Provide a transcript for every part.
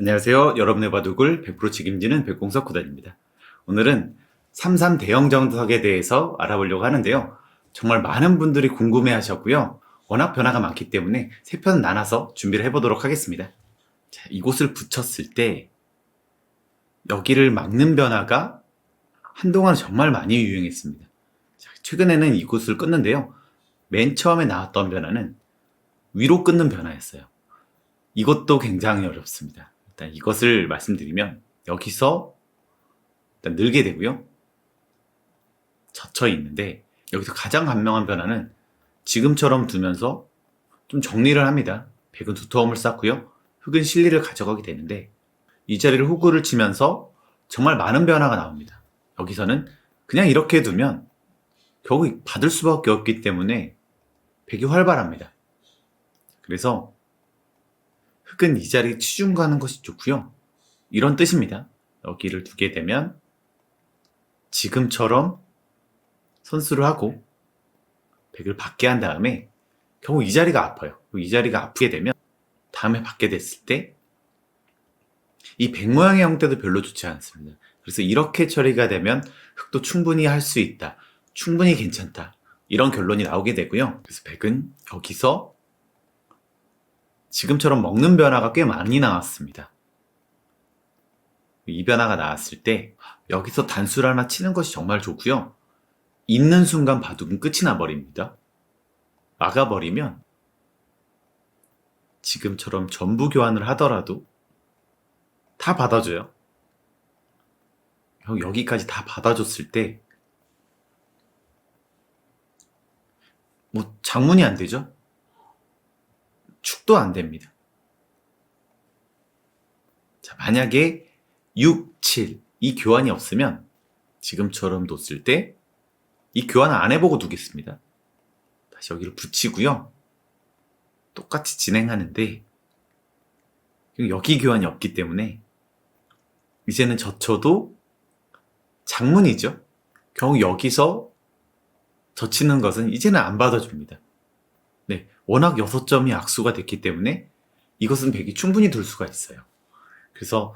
안녕하세요. 여러분의 바둑을 100% 책임지는 백공석 구단입니다. 오늘은 33 대형 정석에 대해서 알아보려고 하는데요. 정말 많은 분들이 궁금해 하셨고요. 워낙 변화가 많기 때문에 세 편 나눠서 준비를 해보도록 하겠습니다. 자, 이곳을 붙였을 때 여기를 막는 변화가 한동안 정말 많이 유행했습니다. 자, 최근에는 이곳을 끊는데요. 맨 처음에 나왔던 변화는 위로 끊는 변화였어요. 이것도 굉장히 어렵습니다. 일단 이것을 말씀드리면 여기서 일단 늘게 되고요. 젖혀 있는데 여기서 가장 간명한 변화는 지금처럼 두면서 좀 정리를 합니다. 백은 두터움을 쌓고요. 흑은 실리를 가져가게 되는데 이 자리를 호구를 치면서 정말 많은 변화가 나옵니다. 여기서는 그냥 이렇게 두면 결국 받을 수밖에 없기 때문에 백이 활발합니다. 그래서 흑은 이 자리에 치중 가는 것이 좋고요. 이런 뜻입니다. 여기를 두게 되면 지금처럼 선수를 하고 백을 받게 한 다음에 결국 이 자리가 아파요. 이 자리가 아프게 되면 다음에 받게 됐을 때이백 모양의 형태도 별로 좋지 않습니다. 그래서 이렇게 처리가 되면 흑도 충분히 할 수 있다. 충분히 괜찮다. 이런 결론이 나오게 되고요. 그래서 백은 여기서 지금처럼 먹는 변화가 꽤 많이 나왔습니다. 이 변화가 나왔을 때 여기서 단수를 하나 치는 것이 정말 좋고요. 있는 순간 바둑은 끝이 나버립니다. 막아버리면 지금처럼 전부 교환을 하더라도 다 받아줘요. 형 여기까지 다 받아줬을 때 뭐 장문이 안 되죠? 축도 안 됩니다. 자, 만약에 6, 7, 이 교환이 없으면 지금처럼 뒀을 때 이 교환을 안 해보고 두겠습니다. 다시 여기를 붙이고요. 똑같이 진행하는데 여기 교환이 없기 때문에 이제는 젖혀도 장문이죠. 결국 여기서 젖히는 것은 이제는 안 받아줍니다. 네, 워낙 6점이 악수가 됐기 때문에 이것은 100이 충분히 둘 수가 있어요. 그래서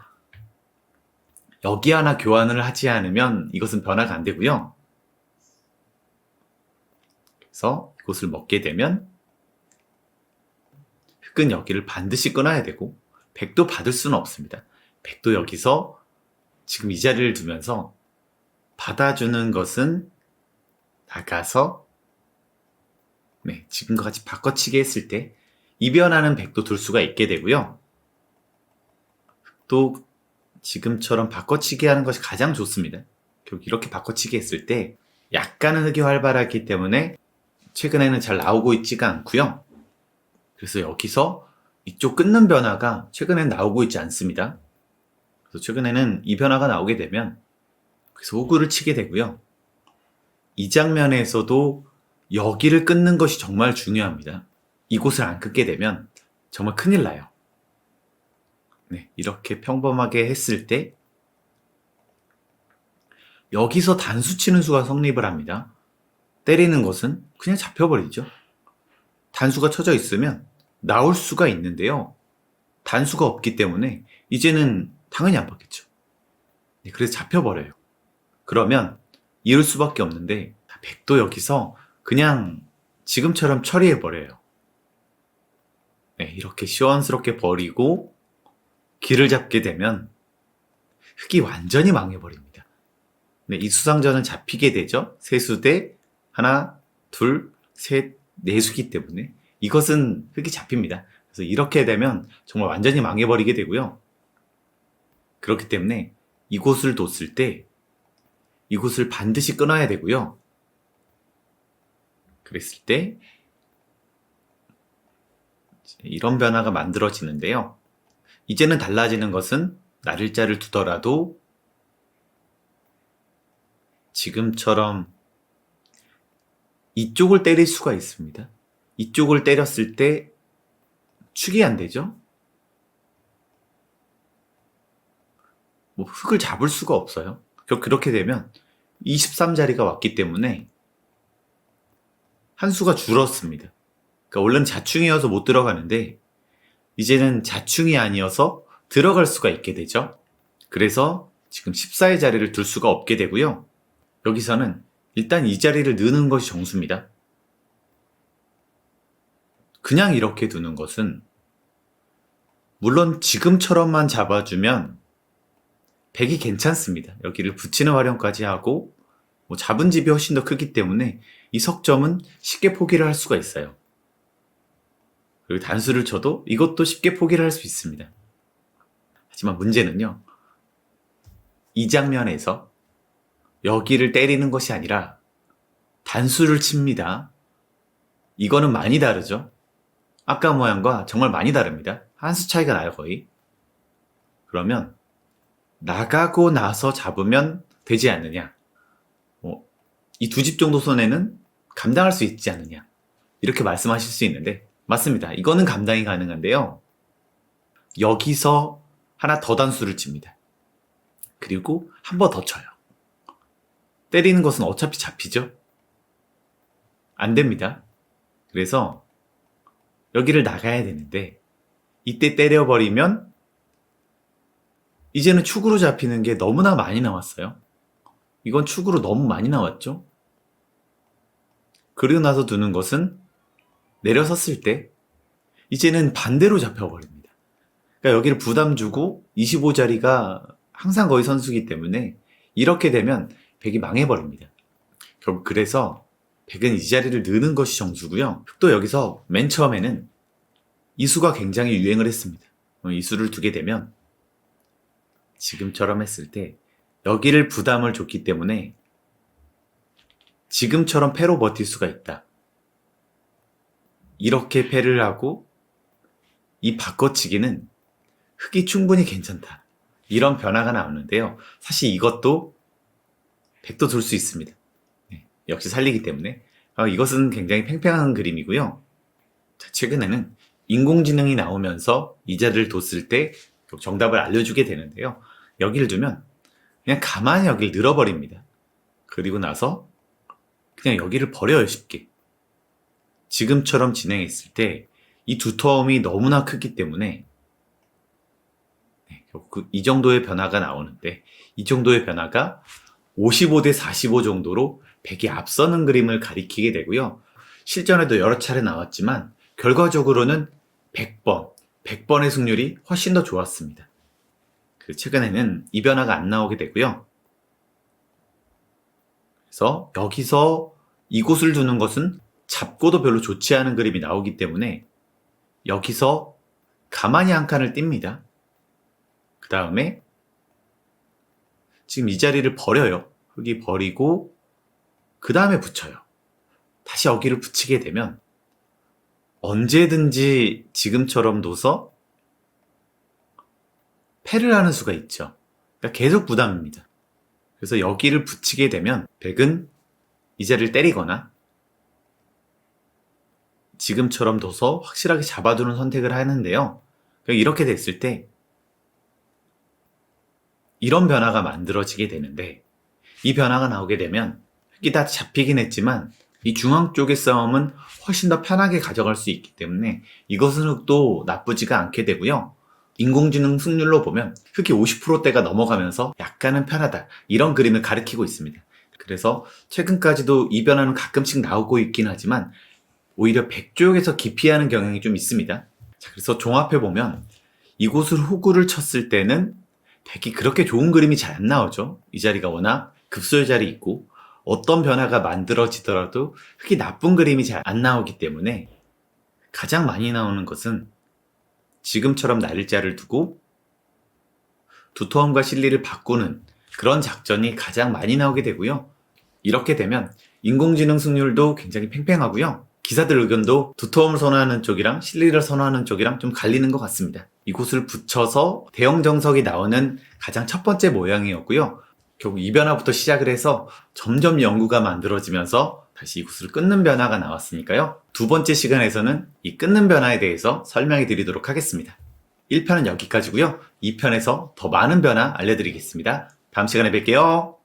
여기 하나 교환을 하지 않으면 이것은 변화가 안 되고요. 그래서 이것을 먹게 되면 흑은 여기를 반드시 끊어야 되고 100도 받을 수는 없습니다. 100도 여기서 지금 이 자리를 두면서 받아주는 것은 나가서 네, 지금과 같이 바꿔치기 했을 때 이변하는 백도 둘 수가 있게 되고요. 또 지금처럼 바꿔치기 하는 것이 가장 좋습니다. 결국 이렇게 바꿔치기 했을 때 약간은 흑이 활발하기 때문에 최근에는 잘 나오고 있지가 않고요. 그래서 여기서 이쪽 끊는 변화가 최근엔 나오고 있지 않습니다. 그래서 최근에는 이 변화가 나오게 되면 그래서 호구를 치게 되고요. 이 장면에서도 여기를 끊는 것이 정말 중요합니다. 이곳을 안 끊게 되면 정말 큰일 나요. 네, 이렇게 평범하게 했을 때 여기서 단수 치는 수가 성립을 합니다. 때리는 것은 그냥 잡혀버리죠. 단수가 쳐져 있으면 나올 수가 있는데요. 단수가 없기 때문에 이제는 당연히 안 받겠죠. 네, 그래서 잡혀버려요. 그러면 이럴 수밖에 없는데 백도 여기서 그냥 지금처럼 처리해 버려요. 네, 이렇게 시원스럽게 버리고 길을 잡게 되면 흙이 완전히 망해버립니다. 네, 이 수상전은 잡히게 되죠. 세수대 하나, 둘, 셋, 네수기 때문에 이것은 흙이 잡힙니다. 그래서 이렇게 되면 정말 완전히 망해버리게 되고요. 그렇기 때문에 이곳을 뒀을 때 이곳을 반드시 끊어야 되고요. 그랬을 때 이런 변화가 만들어지는데요. 이제는 달라지는 것은 날일자를 두더라도 지금처럼 이쪽을 때릴 수가 있습니다. 이쪽을 때렸을 때 축이 안 되죠? 뭐 흙을 잡을 수가 없어요. 그렇게 되면 23자리가 왔기 때문에 한 수가 줄었습니다. 그러니까 원래는 자충이어서 못 들어가는데 이제는 자충이 아니어서 들어갈 수가 있게 되죠. 그래서 지금 14의 자리를 둘 수가 없게 되고요. 여기서는 일단 이 자리를 넣는 것이 정수입니다. 그냥 이렇게 두는 것은 물론 지금처럼만 잡아주면 100이 괜찮습니다. 여기를 붙이는 활용까지 하고 뭐 잡은 집이 훨씬 더 크기 때문에 이 석점은 쉽게 포기를 할 수가 있어요. 그리고 단수를 쳐도 이것도 쉽게 포기를 할 수 있습니다. 하지만 문제는요. 이 장면에서 여기를 때리는 것이 아니라 단수를 칩니다. 이거는 많이 다르죠? 아까 모양과 정말 많이 다릅니다. 한 수 차이가 나요, 거의. 그러면 나가고 나서 잡으면 되지 않느냐? 뭐, 이두 집 정도 손해는 감당할 수 있지 않느냐? 이렇게 말씀하실 수 있는데, 맞습니다. 이거는 감당이 가능한데요. 여기서 하나 더 단수를 칩니다. 그리고 한 번 더 쳐요. 때리는 것은 어차피 잡히죠? 안 됩니다. 그래서 여기를 나가야 되는데, 이때 때려버리면 이제는 축으로 잡히는 게 너무나 많이 나왔어요. 이건 축으로 너무 많이 나왔죠? 그리고 나서 두는 것은 내려섰을 때 이제는 반대로 잡혀버립니다. 그러니까 여기를 부담 주고 25자리가 항상 거의 선수기 때문에 이렇게 되면 100이 망해버립니다. 결국 그래서 100은 이 자리를 넣는 것이 정수고요. 또 여기서 맨 처음에는 이 수가 굉장히 유행을 했습니다. 어, 이 수를 두게 되면 지금처럼 했을 때 여기를 부담을 줬기 때문에 지금처럼 패로 버틸 수가 있다. 이렇게 패를 하고 이 바꿔치기는 흙이 충분히 괜찮다. 이런 변화가 나오는데요. 사실 이것도 100도 둘수 있습니다. 네, 역시 살리기 때문에 어, 이것은 굉장히 팽팽한 그림이고요. 자, 최근에는 인공지능이 나오면서 이 자리를 뒀을 때 정답을 알려주게 되는데요. 여기를 두면 그냥 가만히 여기를 늘어버립니다. 그리고 나서 그냥 여기를 버려요, 쉽게. 지금처럼 진행했을 때 이 두터움이 너무나 크기 때문에 네, 결국 이 정도의 변화가 나오는데 이 정도의 변화가 55대 45 정도로 100이 앞서는 그림을 가리키게 되고요. 실전에도 여러 차례 나왔지만 결과적으로는 100번, 100번의 승률이 훨씬 더 좋았습니다. 그 최근에는 이 변화가 안 나오게 되고요. 그래서 여기서 이곳을 두는 것은 잡고도 별로 좋지 않은 그림이 나오기 때문에 여기서 가만히 한 칸을 띱니다. 그 다음에 지금 이 자리를 버려요. 흙이 버리고 그 다음에 붙여요. 다시 여기를 붙이게 되면 언제든지 지금처럼 둬서 패를 하는 수가 있죠. 그러니까 계속 부담입니다. 그래서 여기를 붙이게 되면 백은 이 자리를 때리거나 지금처럼 둬서 확실하게 잡아두는 선택을 하는데요. 그러니까 이렇게 됐을 때 이런 변화가 만들어지게 되는데 이 변화가 나오게 되면 흙이 다 잡히긴 했지만 이 중앙 쪽의 싸움은 훨씬 더 편하게 가져갈 수 있기 때문에 이것은 흙도 나쁘지가 않게 되고요. 인공지능 승률로 보면 흙이 50%대가 넘어가면서 약간은 편하다. 이런 그림을 가리키고 있습니다. 그래서 최근까지도 이 변화는 가끔씩 나오고 있긴 하지만 오히려 백쪽에서 기피하는 경향이 좀 있습니다. 자, 그래서 종합해 보면 이곳을 호구를 쳤을 때는 백이 그렇게 좋은 그림이 잘 안 나오죠. 이 자리가 워낙 급소의 자리 있고 어떤 변화가 만들어지더라도 흙이 나쁜 그림이 잘 안 나오기 때문에 가장 많이 나오는 것은 지금처럼 날짜를 두고 두터움과 실리를 바꾸는 그런 작전이 가장 많이 나오게 되고요. 이렇게 되면 인공지능 승률도 굉장히 팽팽하고요. 기사들 의견도 두터움을 선호하는 쪽이랑 실리를 선호하는 쪽이랑 좀 갈리는 것 같습니다. 이곳을 붙여서 대형 정석이 나오는 가장 첫 번째 모양이었고요. 결국 이 변화부터 시작을 해서 점점 연구가 만들어지면서 다시 이곳을 끊는 변화가 나왔으니까요. 두 번째 시간에서는 이 끊는 변화에 대해서 설명해 드리도록 하겠습니다. 1편은 여기까지고요. 2편에서 더 많은 변화 알려드리겠습니다. 다음 시간에 뵐게요.